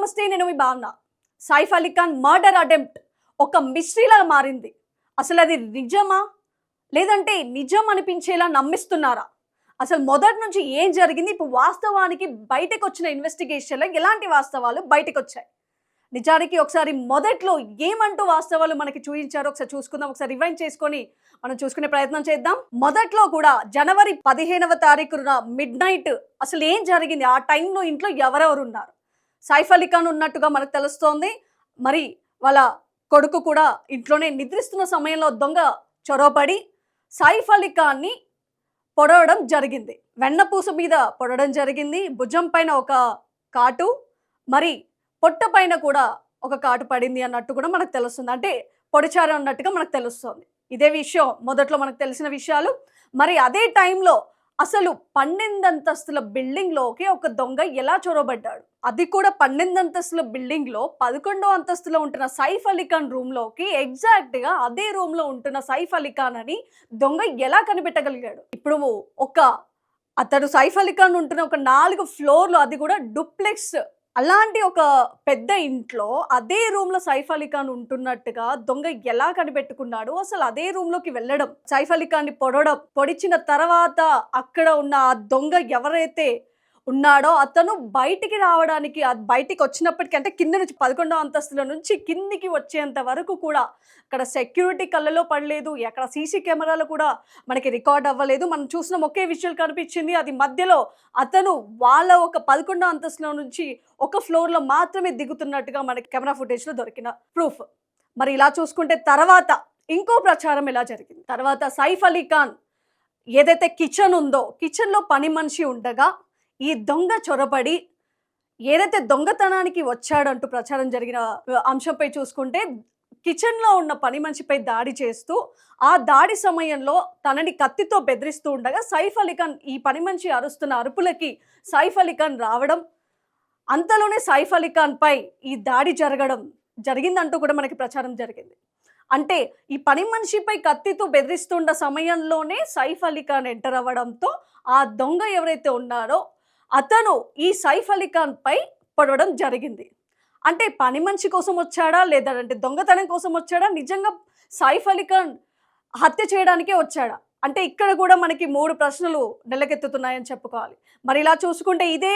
నమస్తే నేను మీ భావన. సైఫ్ అలీ ఖాన్ మర్డర్ అటెంప్ట్ ఒక మిస్టరీలాగా మారింది. అసలు అది నిజమా? లేదంటే నిజం అనిపించేలా నమ్మిస్తున్నారా? అసలు మొదటి నుంచి ఏం జరిగింది? ఇప్పుడు వాస్తవానికి బయటకు వచ్చిన ఇన్వెస్టిగేషన్లో ఎలాంటి వాస్తవాలు బయటకు వచ్చాయి నిజానికి ఒకసారి మొదట్లో ఏమంటూ వాస్తవాలు మనకి చూపించారో ఒకసారి చూసుకుందాం ఒకసారి రివైండ్ చేసుకొని మనం చూసుకునే ప్రయత్నం చేద్దాం. మొదట్లో కూడా జనవరి పదిహేనవ తారీఖున మిడ్ నైట్ అసలు ఏం జరిగింది? ఆ టైంలో ఇంట్లో ఎవరెవరు ఉన్నారు? సైఫ్ అలీ ఖాన్ ఉన్నట్టుగా మనకు తెలుస్తోంది. మరి వాళ్ళ కొడుకు కూడా ఇంట్లోనే నిద్రిస్తున్న సమయంలో దొంగ చొరవపడి సైఫ్ అలీ ఖాన్ని పొడవడం జరిగింది. వెన్నపూస మీద పొడవడం జరిగింది. భుజం పైన ఒక కాటు మరి పొట్ట పైన కూడా ఒక కాటు పడింది అన్నట్టు కూడా మనకు తెలుస్తుంది. అంటే పొడిచారు అన్నట్టుగా మనకు తెలుస్తుంది. ఇదే విషయం మొదట్లో మనకు తెలిసిన విషయాలు. మరి అదే టైంలో అసలు పన్నెండు అంతస్తుల బిల్డింగ్లోకి ఒక దొంగ ఎలా చొరబడ్డాడు? అది కూడా పన్నెండు అంతస్తుల బిల్డింగ్లో పదకొండో అంతస్తులో ఉంటున్న సైఫ్ అలీ ఖాన్ రూమ్లోకి ఎగ్జాక్ట్గా అదే రూమ్లో ఉంటున్న సైఫ్ అలీ ఖాన్ అని దొంగ ఎలా కనిపెట్టగలిగాడు? ఇప్పుడు ఒక అతడు సైఫ్ అలీ ఖాన్ ఉంటున్న ఒక నాలుగు ఫ్లోర్లు అది కూడా డూప్లెక్స్ అలాంటి ఒక పెద్ద ఇంట్లో అదే రూమ్లో సైఫ్ అలీ ఖాన్ ఉంటున్నట్టుగా దొంగ ఎలా కనిపెట్టుకున్నాడు అసలు అదే రూమ్లోకి వెళ్ళడం సైఫ్ అలీ ఖాన్ని పొడవడం పొడిచిన తర్వాత అక్కడ ఉన్న ఆ దొంగ ఎవరైతే ఉన్నాడో అతను బయటికి రావడానికి అది బయటికి వచ్చినప్పటికీ అంటే కింద నుంచి పదకొండో అంతస్తుల నుంచి కిందికి వచ్చేంత వరకు కూడా అక్కడ సెక్యూరిటీ కళ్ళలో పడలేదు. ఎక్కడ సీసీ కెమెరాలు కూడా మనకి రికార్డ్ అవ్వలేదు. మనం చూసిన ఒకే విజువల్ కనిపించింది. అది మధ్యలో అతను వాళ్ళ ఒక పదకొండో అంతస్తులో నుంచి ఒక ఫ్లోర్లో మాత్రమే దిగుతున్నట్టుగా మనకి కెమెరా ఫుటేజ్లో దొరికిన ప్రూఫ్. మరి ఇలా చూసుకుంటే తర్వాత ఇంకో ప్రచారం ఎలా జరిగింది? తర్వాత సైఫ్ అలీ ఖాన్ ఏదైతే కిచెన్ ఉందో కిచెన్లో పని మనిషి ఉండగా ఈ దొంగ చొరబడి ఏదైతే దొంగతనానికి వచ్చాడంటూ ప్రచారం జరిగిన అంశంపై చూసుకుంటే కిచెన్లో ఉన్న పని మనిషిపై దాడి చేస్తూ ఆ దాడి సమయంలో తనని కత్తితో బెదిరిస్తూ ఉండగా సైఫ్ అలీ ఖాన్ ఈ పని మనిషి అరుస్తున్న అరుపులకి సైఫ్ అలీ ఖాన్ రావడం అంతలోనే సైఫ్ అలీ ఖాన్ పై ఈ దాడి జరగడం జరిగిందంటూ కూడా మనకి ప్రచారం జరిగింది. అంటే ఈ పని మనిషిపై కత్తితో బెదిరిస్తున్న సమయంలోనే సైఫ్ అలీ ఖాన్ ఎంటర్ అవ్వడంతో ఆ దొంగ ఎవరైతే ఉన్నారో అతను ఈ సైఫ్ అలీ ఖాన్ పై పడవడం జరిగింది. అంటే పని మనిషి కోసం వచ్చాడా? లేదా అంటే దొంగతనం కోసం వచ్చాడా? నిజంగా సైఫ్ అలీ ఖాన్ హత్య చేయడానికే వచ్చాడా? అంటే ఇక్కడ కూడా మనకి మూడు ప్రశ్నలు నెలకెత్తుతున్నాయని చెప్పుకోవాలి. మరి ఇలా చూసుకుంటే ఇదే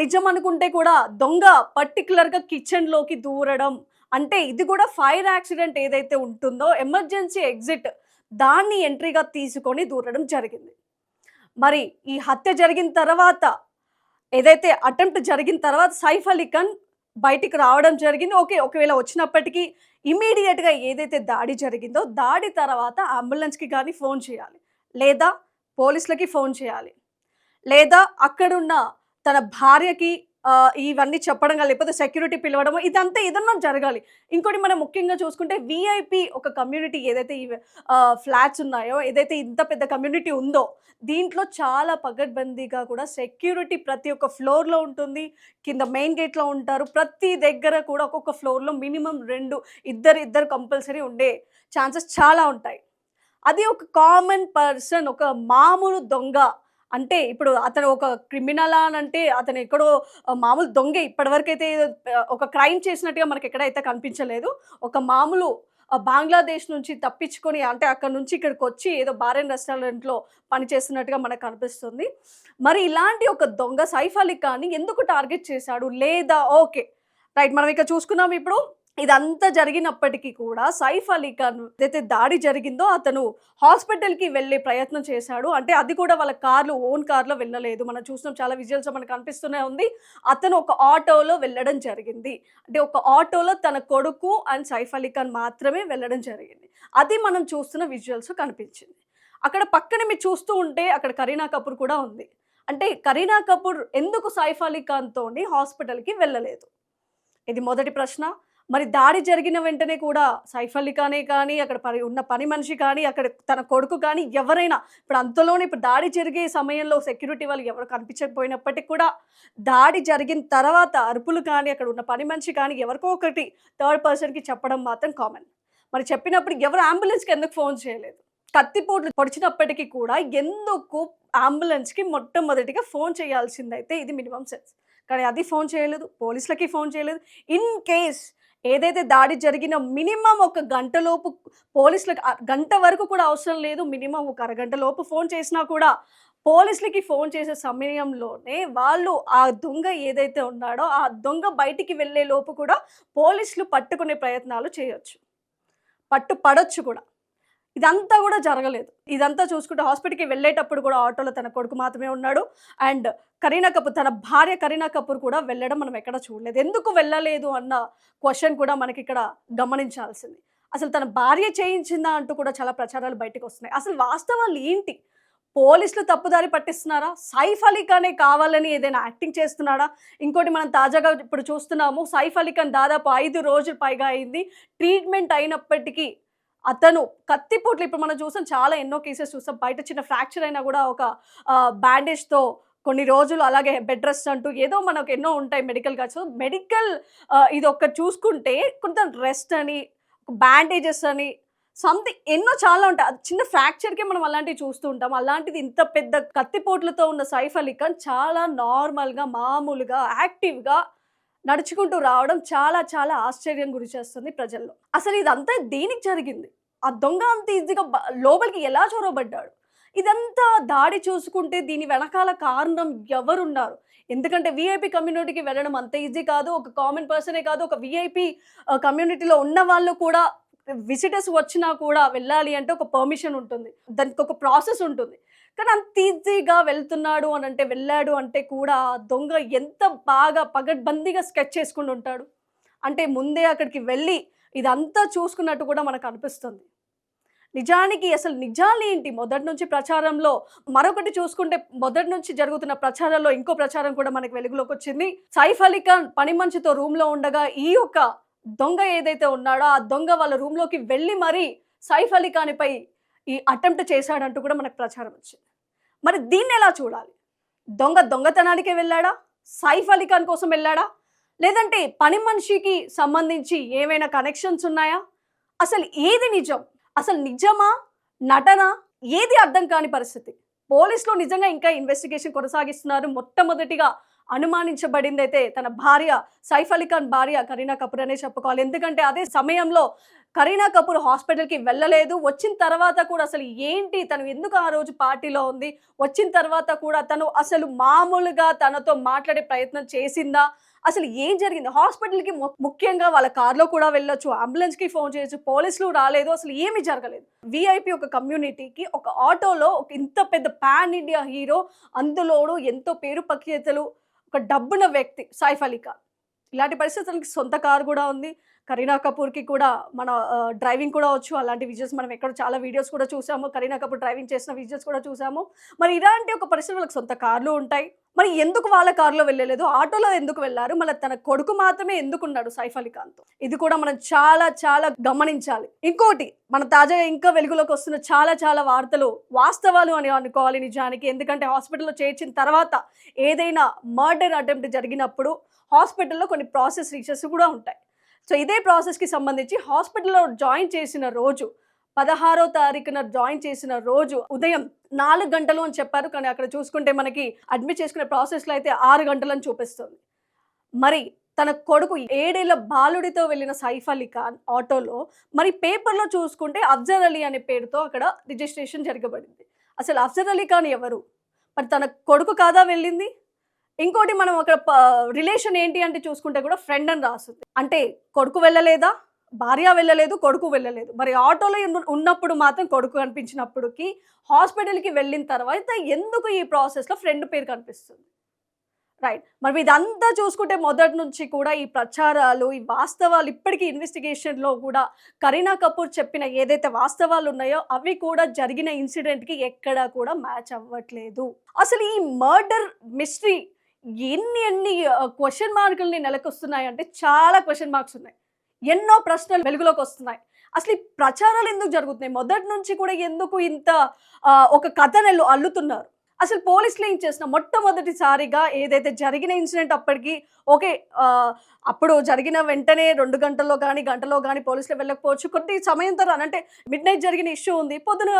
నిజం అనుకుంటే కూడా దొంగ పర్టికులర్గా కిచెన్లోకి దూరడం అంటే ఇది కూడా ఫైర్ యాక్సిడెంట్ ఏదైతే ఉంటుందో ఎమర్జెన్సీ ఎగ్జిట్ దాన్ని ఎంట్రీగా తీసుకొని దూరడం జరిగింది. మరి ఈ హత్య జరిగిన తర్వాత ఏదైతే అటెంప్ట్ జరిగిన తర్వాత సైఫ్ అలీ ఖాన్ బయటికి రావడం జరిగింది. ఓకే ఒకవేళ వచ్చినప్పటికీ ఇమీడియట్గా ఏదైతే దాడి జరిగిందో దాడి తర్వాత అంబులెన్స్కి కానీ ఫోన్ చేయాలి. లేదా పోలీసులకి ఫోన్ చేయాలి. లేదా అక్కడున్న తన భార్యకి ఇవన్నీ చెప్పడం కానీ లేకపోతే సెక్యూరిటీ పిలవడం ఇదంతా ఏదన్నా జరగాలి. ఇంకోటి మనం ముఖ్యంగా చూసుకుంటే విఐపి ఒక కమ్యూనిటీ ఏదైతే ఈ ఫ్లాట్స్ ఉన్నాయో ఏదైతే ఇంత పెద్ద కమ్యూనిటీ ఉందో దీంట్లో చాలా పగడ్బందీగా కూడా సెక్యూరిటీ ప్రతి ఒక్క ఫ్లోర్లో ఉంటుంది. కింద మెయిన్ గేట్లో ఉంటారు. ప్రతి దగ్గర కూడా ఒక్కొక్క ఫ్లోర్లో మినిమం రెండు ఇద్దరు ఇద్దరు కంపల్సరీ ఉండే ఛాన్సెస్ చాలా ఉంటాయి. అది ఒక కామన్ పర్సన్ ఒక మామూలు దొంగ అంటే ఇప్పుడు అతను ఒక క్రిమినల్ అని అంటే అతను ఎక్కడో మామూలు దొంగే ఇప్పటివరకైతే ఒక క్రైమ్ చేసినట్టుగా మనకి ఎక్కడైతే కనిపించలేదు. ఒక మామూలు బంగ్లాదేశ్ నుంచి తప్పించుకొని అంటే అక్కడ నుంచి ఇక్కడికి వచ్చి ఏదో బారెన్ రెస్టారెంట్లో పనిచేస్తున్నట్టుగా మనకు కనిపిస్తుంది. మరి ఇలాంటి ఒక దొంగ సైఫ్ అలీ ఖాన్ని ఎందుకు టార్గెట్ చేశాడు? లేదా ఓకే రైట్ మనం ఇక్కడ చూసుకున్నాం ఇప్పుడు. ఇదంతా జరిగినప్పటికీ కూడా సైఫ్ అలీ ఖాన్ ఏదైతే దాడి జరిగిందో అతను హాస్పిటల్కి వెళ్ళే ప్రయత్నం చేశాడు. అంటే అది కూడా వాళ్ళ కార్లు ఓన్ కార్లో వెళ్ళలేదు. మనం చూసినాం చాలా విజువల్స్ మనకు కనిపిస్తూనే ఉంది. అతను ఒక ఆటోలో వెళ్ళడం జరిగింది. అంటే ఒక ఆటోలో తన కొడుకు అండ్ సైఫ్ అలీ ఖాన్ మాత్రమే వెళ్ళడం జరిగింది. అది మనం చూస్తున్న విజువల్స్ కనిపించింది. అక్కడ పక్కన మీరు చూస్తూ ఉంటే అక్కడ కరీనా కపూర్ కూడా ఉంది. అంటే కరీనా కపూర్ ఎందుకు సైఫ్ అలీ ఖాన్తో హాస్పిటల్కి వెళ్ళలేదు? ఇది మొదటి ప్రశ్న. మరి దాడి జరిగిన వెంటనే కూడా సైఫ్ అలీ ఖానే కానీ అక్కడ పని ఉన్న పని మనిషి కానీ అక్కడ తన కొడుకు కానీ ఎవరైనా ఇప్పుడు అంతలోనే ఇప్పుడు దాడి జరిగే సమయంలో సెక్యూరిటీ వాళ్ళు ఎవరు కనిపించకపోయినప్పటికీ కూడా దాడి జరిగిన తర్వాత అరుపులు కానీ అక్కడ ఉన్న పని మనిషి కానీ ఎవరికో ఒకటి థర్డ్ పర్సన్కి చెప్పడం మాత్రం కామన్ మరి చెప్పినప్పుడు ఎవరు అంబులెన్స్కి ఎందుకు ఫోన్ చేయలేదు? కత్తిపోట్లు పొడిచినప్పటికీ కూడా ఎందుకు అంబులెన్స్కి మొట్టమొదటిగా ఫోన్ చేయాల్సిందైతే ఇది మినిమం సెన్స్ కానీ అది ఫోన్ చేయలేదు పోలీసులకి ఫోన్ చేయలేదు. ఇన్ కేస్ ఏదైతే దాడి జరిగిన మినిమం ఒక గంట లోపు పోలీసులకు గంట వరకు కూడా అవసరం లేదు. మినిమం ఒక అరగంట లోపు ఫోన్ చేసినా కూడా పోలీసులకి ఫోన్ చేసే సమయంలోనే వాళ్ళు ఆ దొంగ ఏదైతే ఉన్నాడో ఆ దొంగ బయటికి వెళ్ళే లోపు కూడా పోలీసులు పట్టుకునే ప్రయత్నాలు చేయొచ్చు. పట్టు పడొచ్చు కూడా. ఇదంతా కూడా జరగలేదు. ఇదంతా చూసుకుంటే హాస్పిటల్కి వెళ్ళేటప్పుడు కూడా ఆటోలో తన కొడుకు మాత్రమే ఉన్నాడు. అండ్ కరీనా కపూర్ తన భార్య కరీనా కపూర్ కూడా వెళ్ళడం మనం ఎక్కడ చూడలేదు. ఎందుకు వెళ్ళలేదు అన్న క్వశ్చన్ కూడా మనకి ఇక్కడ గమనించాల్సింది. అసలు తన భార్య చేయించిందా అంటూ కూడా చాలా ప్రచారాలు బయటకు వస్తున్నాయి. అసలు వాస్తవాలు ఏంటి? పోలీసులు తప్పుదారి పట్టిస్తున్నారా? సైఫ్ అలీ ఖానే కావాలని ఏదైనా యాక్టింగ్ చేస్తున్నాడా? ఇంకోటి మనం తాజాగా ఇప్పుడు చూస్తున్నాము సైఫ్ అలీ ఖాన్ దాదాపు ఐదు రోజులు పైగా అయింది. ట్రీట్మెంట్ అయినప్పటికీ అతను కత్తిపోట్లు ఇప్పుడు మనం చూసాం చాలా ఎన్నో కేసెస్ చూసాం. బయట చిన్న ఫ్రాక్చర్ అయినా కూడా ఒక బ్యాండేజ్తో కొన్ని రోజులు అలాగే బెడ్ రెస్ట్ అంటూ ఏదో మనకు ఎన్నో ఉంటాయి మెడికల్గా సో మెడికల్ ఇది ఒక్కటి చూసుకుంటే కొంత రెస్ట్ అని బ్యాండేజెస్ అని సంథింగ్ ఎన్నో చాలా ఉంటాయి. అది చిన్న ఫ్రాక్చర్కే మనం అలాంటివి చూస్తూ ఉంటాం. అలాంటిది ఇంత పెద్ద కత్తిపోట్లతో ఉన్న సైఫ్ అలీ ఖాన్ చాలా నార్మల్గా మామూలుగా యాక్టివ్గా నడుచుకుంటూ రావడం చాలా చాలా ఆశ్చర్యం గురి చేస్తుంది ప్రజల్లో. అసలు ఇదంతా దేనికి జరిగింది? ఆ దొంగ అంత ఈజీగా లోపలికి ఎలా చొరవబడ్డాడు ఇదంతా దాడి చూసుకుంటే దీని వెనకాల కారణం ఎవరున్నారు? ఎందుకంటే వీఐపీ కమ్యూనిటీకి వెళ్ళడం అంత ఈజీ కాదు. ఒక కామన్ పర్సనే కాదు. ఒక వీఐపీ కమ్యూనిటీలో ఉన్న వాళ్ళు కూడా విజిటర్స్ వచ్చినా కూడా వెళ్ళాలి అంటే ఒక పర్మిషన్ ఉంటుంది. దానికి ఒక ప్రాసెస్ ఉంటుంది. కానీ అంత ఈజీగా వెళ్తున్నాడు అని అంటే వెళ్ళాడు అంటే కూడా ఆ దొంగ ఎంత బాగా పగడ్బందీగా స్కెచ్ చేసుకుని ఉంటాడు. అంటే ముందే అక్కడికి వెళ్ళి ఇదంతా చూసుకున్నట్టు కూడా మనకు అనిపిస్తుంది. నిజానికి అసలు నిజాలు ఏంటి? మొదటి నుంచి ప్రచారంలో మరొకటి చూసుకుంటే మొదటి నుంచి జరుగుతున్న ప్రచారంలో ఇంకో ప్రచారం కూడా మనకి వెలుగులోకి వచ్చింది. సైఫ్ అలీ ఖాన్ పని మంచితో రూమ్లో ఉండగా ఈ యొక్క దొంగ ఏదైతే ఉన్నాడో ఆ దొంగ వాళ్ళ రూమ్లోకి వెళ్ళి మరీ సైఫ్ అలీ ఖాన్పై ఈ అటెంప్ట్ చేశాడంటూ కూడా మనకు ప్రచారం వచ్చింది. మరి దీన్ని ఎలా చూడాలి? దొంగ దొంగతనానికే వెళ్ళాడా? సైఫ్ అలీ ఖాన్ కోసం వెళ్ళాడా? లేదంటే పని మనిషికి సంబంధించి ఏమైనా కనెక్షన్స్ ఉన్నాయా? అసలు ఏది నిజం? అసలు నిజమా? నటన? ఏది అర్థం కాని పరిస్థితి? పోలీసులు నిజంగా ఇంకా ఇన్వెస్టిగేషన్ కొనసాగిస్తున్నారు. మొట్టమొదటిగా అనుమానించబడింది అయితే తన భార్య సైఫ్ అలీ ఖాన్ భార్య కరీనా కపూర్ అనే చెప్పుకోవాలి. ఎందుకంటే అదే సమయంలో కరీనా కపూర్ హాస్పిటల్కి వెళ్ళలేదు. వచ్చిన తర్వాత కూడా అసలు ఏంటి తను ఎందుకు ఆ రోజు పార్టీలో ఉంది? వచ్చిన తర్వాత కూడా తను అసలు మామూలుగా తనతో మాట్లాడే ప్రయత్నం చేసిందా? అసలు ఏం జరిగింది? హాస్పిటల్కి ముఖ్యంగా వాళ్ళ కార్లో కూడా వెళ్ళొచ్చు అంబులెన్స్కి ఫోన్ చేయొచ్చు పోలీసులు రాలేదు అసలు ఏమీ జరగలేదు. విఐపి ఒక కమ్యూనిటీకి ఒక ఆటోలో ఒక ఇంత పెద్ద పాన్ ఇండియా హీరో అందులోనూ ఎంతో పేరు ప్రఖ్యాతలు ఒక డబ్బున వ్యక్తి సైఫ్ అలీ ఖాన్. ఇలాంటి పరిస్థితులకి సొంత కారు కూడా ఉంది. కరీనా కపూర్కి కూడా మన డ్రైవింగ్ కూడా వచ్చు. అలాంటి వీడియోస్ మనం ఎక్కడ చాలా వీడియోస్ కూడా చూసాము. కరీనా కపూర్ డ్రైవింగ్ చేసిన వీడియోస్ కూడా చూసాము. మరి ఇలాంటి ఒక పరిస్థితులకు సొంత కార్లు ఉంటాయి. మరి ఎందుకు వాళ్ళ కారులో వెళ్ళలేదు? ఆటోలో ఎందుకు వెళ్ళారు? మళ్ళీ తన కొడుకు మాత్రమే ఎందుకు ఉన్నాడు సైఫ్ అలీ ఖాన్తో? ఇది కూడా మనం చాలా చాలా గమనించాలి. ఇంకోటి మన తాజాగా ఇంకా వెలుగులోకి వస్తున్న చాలా చాలా వార్తలు వాస్తవాలు అని అనుకోవాలి నిజానికి. ఎందుకంటే హాస్పిటల్లో చేర్చిన తర్వాత ఏదైనా మర్డర్ అటెంప్ట్ జరిగినప్పుడు హాస్పిటల్లో కొన్ని ప్రాసెస్ రీచెస్ కూడా ఉంటాయి. సో ఇదే ప్రాసెస్కి సంబంధించి హాస్పిటల్లో జాయిన్ చేసిన రోజు పదహారో తారీఖున జాయిన్ చేసిన రోజు ఉదయం నాలుగు గంటలు అని చెప్పారు. కానీ అక్కడ చూసుకుంటే మనకి అడ్మిట్ చేసుకునే ప్రాసెస్లో అయితే ఆరు గంటలను చూపిస్తుంది. మరి తన కొడుకు ఏడేళ్ళ బాలుడితో వెళ్ళిన సైఫ్ అలీ ఖాన్ ఆటోలో మరి పేపర్లో చూసుకుంటే అఫ్జర్ అలీ అనే పేరుతో అక్కడ రిజిస్ట్రేషన్ జరగబడింది. అసలు అఫ్జర్ అలీ ఖాన్ ఎవరు? మరి తన కొడుకు కాదా వెళ్ళింది? ఇంకోటి మనం అక్కడ రిలేషన్ ఏంటి అంటే చూసుకుంటే కూడా ఫ్రెండ్ అని రాస్తుంది అంటే కొడుకు వెళ్ళలేదా? భార్య వెళ్ళలేదు కొడుకు వెళ్ళలేదు. మరి ఆటోలో ఉన్నప్పుడు మాత్రం కొడుకు కనిపించినప్పటికి హాస్పిటల్కి వెళ్ళిన తర్వాత ఎందుకు ఈ ప్రాసెస్లో ఫ్రెండ్ పేరు కనిపిస్తుంది? రైట్. మరి ఇదంతా చూసుకుంటే మొదటి నుంచి కూడా ఈ ప్రచారాలు ఈ వాస్తవాలు ఇప్పటికీ ఇన్వెస్టిగేషన్లో కూడా కరీనా కపూర్ చెప్పిన ఏదైతే వాస్తవాలు ఉన్నాయో అవి కూడా జరిగిన ఇన్సిడెంట్కి ఎక్కడా కూడా మ్యాచ్ అవ్వట్లేదు. అసలు ఈ మర్డర్ మిస్టరీ ఎన్ని ఎన్ని క్వశ్చన్ మార్కుల్ని నెలకొస్తున్నాయి అంటే చాలా క్వశ్చన్ మార్క్స్ ఉన్నాయి. ఎన్నో ప్రశ్నలు వెలుగులోకి వస్తున్నాయి. అసలు ఈ ప్రచారాలు ఎందుకు జరుగుతున్నాయి? మొదటి నుంచి కూడా ఎందుకు ఇంత ఒక కథనలు అల్లుతున్నారు? అసలు పోలీసులు ఏం చేసిన మొట్టమొదటిసారిగా ఏదైతే జరిగిన ఇన్సిడెంట్ అప్పటికి ఓకే అప్పుడు జరిగిన వెంటనే రెండు గంటల్లో కానీ గంటలో కానీ పోలీసులు వెళ్ళకపోవచ్చు. కొద్ది సమయం తర్వాత అంటే మిడ్ నైట్ జరిగిన ఇష్యూ ఉంది. పొద్దున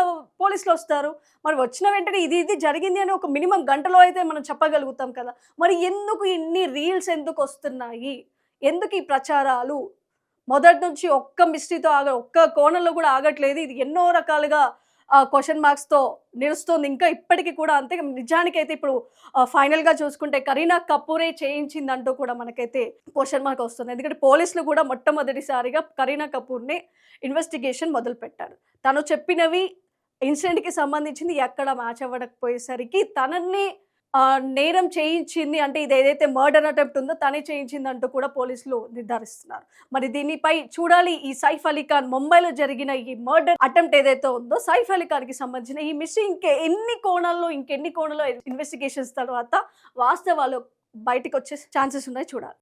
పోలీసులు వస్తారు. మరి వచ్చిన వెంటనే ఇది ఇది జరిగింది అని ఒక మినిమం గంటలో అయితే మనం చెప్పగలుగుతాం కదా. మరి ఎందుకు ఇన్ని రీల్స్ ఎందుకు వస్తున్నాయి? ఎందుకు ఈ ప్రచారాలు? మొదటి నుంచి ఒక్క మిస్ట్రీతో ఆగ ఒక్క కోణంలో కూడా ఆగట్లేదు. ఇది ఎన్నో రకాలుగా క్వశ్చన్ మార్క్స్తో నిలుస్తుంది. ఇంకా ఇప్పటికీ కూడా అంతే నిజానికైతే ఇప్పుడు ఫైనల్గా చూసుకుంటే కరీనా కపూరే చేయించిందంటూ కూడా మనకైతే క్వశ్చన్ మార్క్ వస్తుంది. ఎందుకంటే పోలీసులు కూడా మొట్టమొదటిసారిగా కరీనా కపూర్ని ఇన్వెస్టిగేషన్ మొదలుపెట్టారు. తను చెప్పినవి ఇన్సిడెంట్కి సంబంధించింది ఎక్కడ మ్యాచ్ అవ్వకపోయేసరికి తనని నేరం చేయించింది అంటే ఇది ఏదైతే మర్డర్ అటెంప్ట్ ఉందో తనే చేయించింది అంటూ కూడా పోలీసులు నిర్ధారిస్తున్నారు. మరి దీనిపై చూడాలి ఈ సైఫ్ అలీ ఖాన్ ముంబైలో జరిగిన ఈ మర్డర్ అటెంప్ట్ ఏదైతే ఉందో సైఫ్ అలీ ఖాన్కి సంబంధించిన ఈ మిషన్ ఇంకే ఎన్ని కోణాల్లో ఇంకెన్ని కోణాల్లో ఇన్వెస్టిగేషన్స్ తర్వాత వాస్తవాలు బయటకు వచ్చే ఛాన్సెస్ ఉన్నాయి చూడాలి.